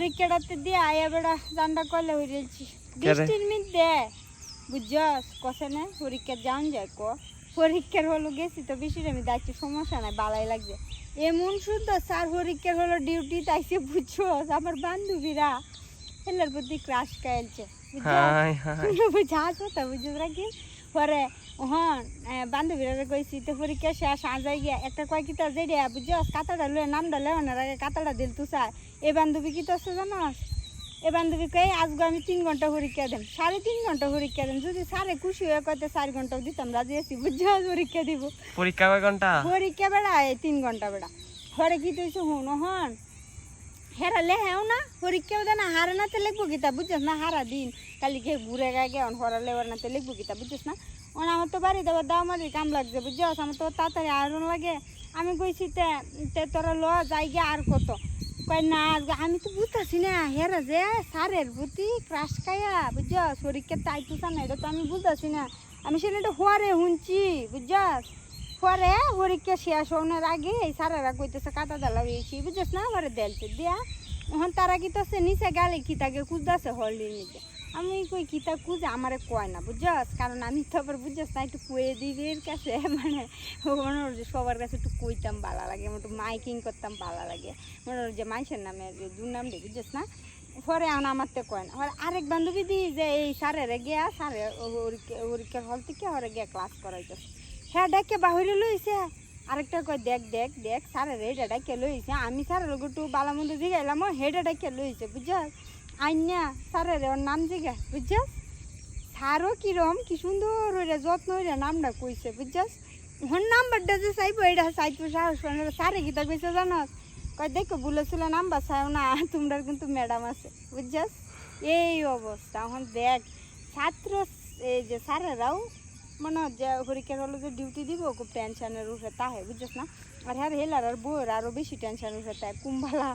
পরীক্ষাটাতে দিয়ে আয়া বেড়া জানটা করলে হইরেছি বৃষ্টির মধ্যে বুঝছস? কষে না পরীক্ষা যান যায় ক। পরীক্ষার হলো গেছি তো বৃষ্টির আমি দায়িত্ব সমস্যা নাই বালাই লাগছে এমন সুন্দর স্যার পরীক্ষার হলো ডিউটি তাইছে বুঝছস? আমার বান্ধবীরা এলার প্রতি ক্রাশ খাইলছে হাই বুঝাস তো বুঝছ রাখি পরে হ্যাঁ বান্ধবীরা কইছি তো পরীক্ষা শেষ আজাই গিয়া একটা কয় কিতা যেটা বুঝছস কাতাটা লয়ে নামটা লেওয়ানোর আগে কাতাটা দিল তু এ বান্ধবী কি তো জানাস? এ বান্ধবী কই আজকে আমি তিন ঘণ্টা পরীক্ষা দেব। সাড়ে তিন ঘণ্টা পরীক্ষা দেব যদি স্যারে খুশি হয়ে কয়তে চার ঘন্টাও দিতাম রাজি আছি বুঝছস পরীক্ষা দিব। পরীক্ষা কয় ঘণ্টা পরীক্ষা বেড়া তিন ঘণ্টা বেড়া। ঘরে কি তুইছে হুন হন হেরা লে হেও না পরীক্ষাও দে না হারা নাতে লিখব গীতা বুঝছিস না হারা দিন। কালি কে ঘুরে গায়ে গে হরা লেবার নাতে লিখব গীতা বুঝছিস না। ওন আমার তো বাড়ি দেবার দাও মারির কাম লাগছে বুঝছস আমার তো তাড়াতাড়ি আয়রন লাগে আমি কইছি তে তে তোরা ল, যাই গে আর কত? কয় না আমি তো বুঝতেছি না হেরা যে সারের প্রতি ক্রাশ খাইয়া বুঝছস পরীক্ষা তাইতুসা না এটা তো আমি বুঝতেছি না। আমি সেটা হওয়ারে শুনছি বুঝছস পরে পরীক্ষা শেষ হওয়ার আগে এই সারারা কইতেছে, কাটা দালা হয়েছি বুঝছিস না? পরে দেলছে দিয়া। এখন তারা কি তো নিচে গেলে কি তাকে কুদাছে হলির নিচে আমি কই, কিতা কুজে আমারে কয় না বুঝছস কারণ আমি তো আবার বুঝছস না? একটু কয়ে দিবি এর কাছে মানে মনে যে সবার কাছে একটু কইতাম, ভালো লাগে আমার একটু মাইকিং করতাম, ভালো লাগে। মনে হয় যে মাইসের নামে নাম দিয়ে বুঝছস না? পরে এখন আমার তো কয় না। আরেক বান্ধবী দি যে এই সারেরে গিয়া সারে পরীক্ষার হল থেকে ওরে গিয়া ক্লাস করাইতেছে। হ্যাঁ ডাকে বাহিরে লইছে আরেকটা কয়, দেখ দেখ দেখ, স্যারের হেডা ডাকে লইছে আমি স্যারের একটু বালামন্দ জিগাইলাম হেডা ডাকে লইছে বুঝছস আইনা স্যারের ওর নাম জিগা বুঝছস স্যারও কিরম, কি সুন্দর হইরে, যত্ন হইরে নামটা কইছে বুঝছস ওর নাম্বারটা যে চাইব এটা চাইব সাহস পায় না। স্যারে গীতা কইছে জানস কয়, দেখো বলেছিল নাম্বার চাইও না তোমরা কিন্তু ম্যাডাম আছে বুঝছস এই অবস্থা। এখন দেখ, ছাত্র, এই যে স্যারেরাও মনে হয় যে পরীক্ষার হলো যে ডিউটি দিব খুব টেনশনের উঠে তাহে বুঝছিস না? আর হ্যাঁ হেলার আর বউয়ের আরও বেশি টেনশন উঠে তাই কুম্বালা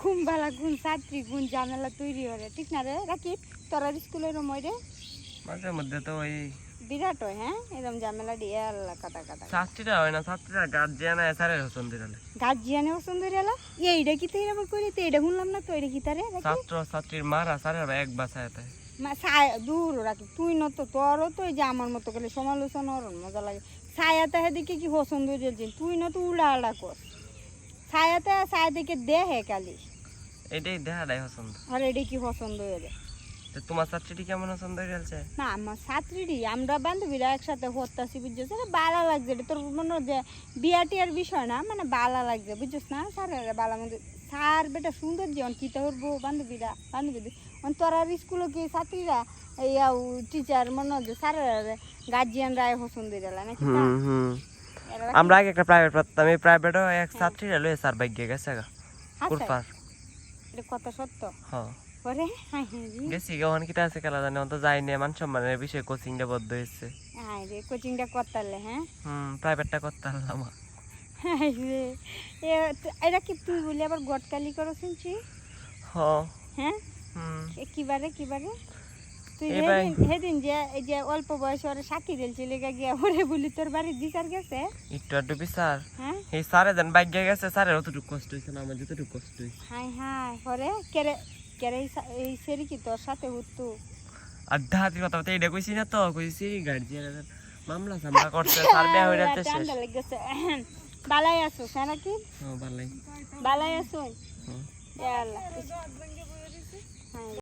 কুম্বালা গুণ ছাত্রী গুণ ঝামেলা তৈরি হরে ঠিক না রে? রাখি তোর স্কুলের সময় রে? মাঝে মধ্যে তো ওই বিরাট হয় হ্যাঁ? এরকম ঝামেলা দিয়ে আল্লাহ কাটা কাটা ছাত্রীরা হয় না ছাত্রীরা গার্জিয়ান স্যারের হোসেন দিলে। গার্জিয়ানে সুন্দর এলা এইটা কি তাই আবার করি তো এটা শুনলাম না তো এটা কি তারে ছাত্র ছাত্রীর মারা স্যারের এক বাসায় তাই। দূর রাখি তুই ন তো তোরও তো এই যে আমার মতো গেলে সমালোচনা ওর মজা লাগে। ছায়াতে হেদিকে কি তুই না তো আল্টা কর। ছায়াতে ছায়া দেখে দেহে কালি এটাই পছন্দ। আর এটা কি পছন্দ হয়ে যায় তো তোমার ছাত্রীটি কেমন পছন্দ হয়েছে না আমার ছাত্রীরই আমরা বান্ধবীরা একসাথে হতাছি বুঝছিস? এটা বালা লাগছে এটা তোর মনে হয় যে বিয়া টিয়ার বিষয় না? মানে বালা লাগছে বুঝছিস না? স্যারেরা বালা মধ্যে স্যার বেটা সুন্দর জীবন কী করব বান্ধবীরা বান্ধবীদের। অন তোর আর স্কুলে কি ছাত্রীরা? এই টিচার মনে হয় যে স্যারেরা গার্জিয়ানরা পছন্দ দিলা নাকি আমরা আগে একটা প্রাইভেট পড়তাম এই প্রাইভেটও এক ছাত্রীরা লয়ে স্যার বাইকে গেছে গা আচ্ছা, কুরপার এটা কথা সত্য? হ্যাঁ পরে গেছি ওখানে কিটা আছে খেলা জানি অন্ত যাইনি মান সম্মানের বিষয়ে কোচিংটা বদ্ধ হয়েছে। হাই রে কোচিংটা করতালে হ্যাঁ? হুম প্রাইভেটটা করতে এটা কি তুই বলি আবার গটকালি করো শুনছি? হ্যাঁ? কিবারে কিবারে? তুই সেদিন যে এই যে অল্প বয়সে ওরে সাক্ষী দিলছিলি গিয়া ওরে বলি তোর বাড়ির বিচার গেছে? একটু আধটু বিচার। হ্যাঁ? এই স্যারে যেন বাইকে গেছে স্যারের অতটুকু কষ্ট হয়েছে না আমার যতটুকু কষ্ট হয়েছে হাই হাই পরে কেরে কেরে এই সেরি কি তোর সাথে হতো? আড্ডা হাতি কথা এইটা কইছি না তো কইছি গার্জিয়ান মামলা সামলা করছে স্যার বেয়া হয়ে যাচ্ছে শেষ। বালাই আছো হ্যাঁ নাকি বালাই। বালাই আছো? আল্লাহ